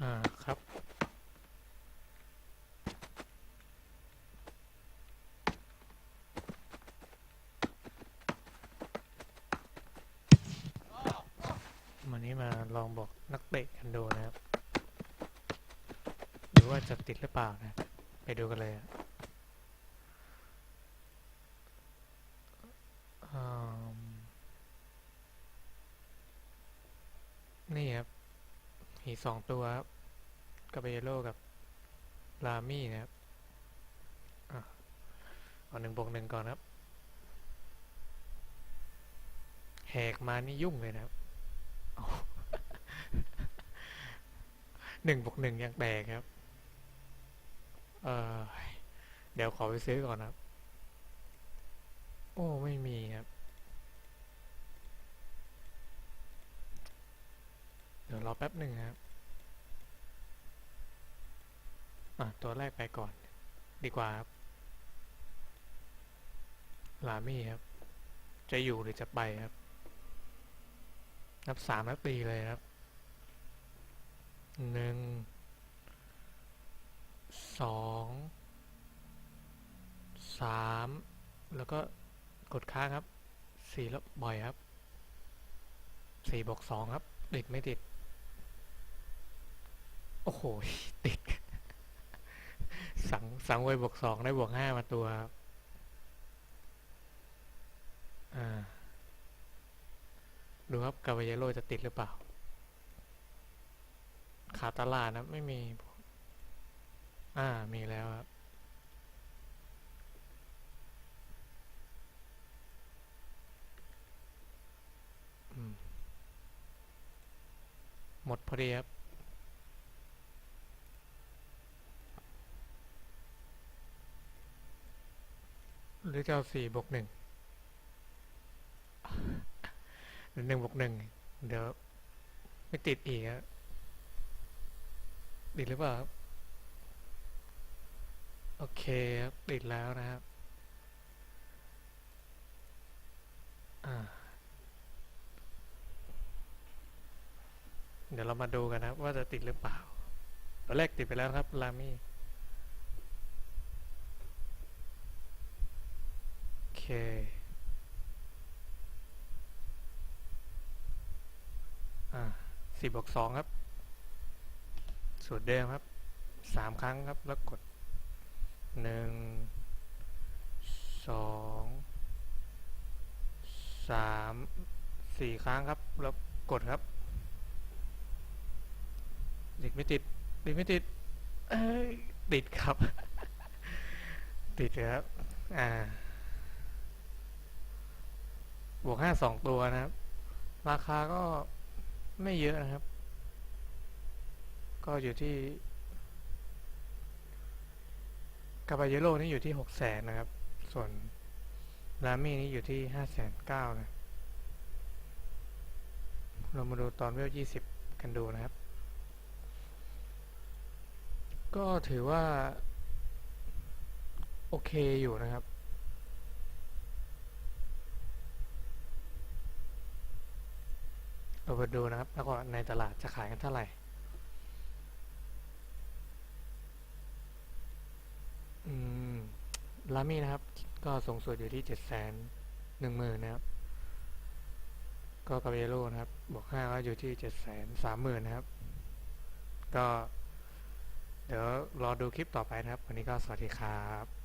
อ่าครับ วันนี้มาลองบอกนักเตะกันดูนะครับ หรือว่าจะติดหรือเปล่านะ ไปดูกันเลยอะอืมนี่ครับมี สองตัวครับกาเบโลกับลามี่นะครับอเอาหนึ่งบวกหนึ่งก่อนครับ แหกมานี่ยุ่งเลยนะครับหนึ่งบวกหนึ่งยังแตกครับ เออเดี๋ยวขอไปซื้อก่อนครับ โอ้ ไม่มีครับ เดี๋ยวรอ แป๊บหนึ่งครับอะตัวแรกไปก่อน ดีกว่าครับลามี่ครับ จะอยู่หรือจะไปครับ นับสามนับตีเลยครับหนึ่งสองสามแล้วก็กดค้างครับสี่แล้วบ่อยครับสี่บวกสองครับ ติดไม่ติด โอ้โห ติด สังสังเวยบวกสองได้บวกห้ามาตัวอ่าดูครับกา v าเยโรจะติดหรือเปล่า ขาดตลาดนะไม่มี อ่า มีแล้วครับหมดพอดีครับ รือจะเอาสี่บวกหนึ่งหรือหนึ่งบวกหนึ่งเดี๋ยวไม่ติดอีกอะติดหรือเปล่าโอเคครับติดแล้วนะครับเดี๋ยวเรามาดูกันนะว่าจะติดหรือเปล่าตอนแรกติดไปแล้วครับ ลามี่ โอ เคอ่าสี่บวกสองครับ สูตรเดิมครับสามครั้งครับ แล้วกดหนึ่งสองสามสี่ครั้งครับ แล้วกดครับติดไม่ติดติดไม่ติดเอ้ยติดครับ ติดครับ อ่า บวกห้าสองตัวนะครับ ราคาก็ไม่เยอะนะครับ ก็อยู่ที่กาบาเยโรนี่อยู่ที่หกแสนนะครับ ส่วนรามี่นี่อยู่ที่ห้าแสนเก้านะเรามาดูตอนเวลยี่สิบกันดูนะครับ ก็ถือว่า โอเคอยู่นะครับ เรามาดูนะครับ แล้วก็ในตลาดจะขายกันเท่าไหร่ลามี่นะครับ ก็สูงสุดอยู่ที่เจ็ดแสนหนึ่งหมื่นนะครับ ก็กาเบโลนะครับ บวกห้าก็อยู่ที่เจ็ดแสนสามหมื่นนะครับ ก็ เดี๋ยวรอดูคลิปต่อไปนะครับ วันนี้ก็สวัสดีครับ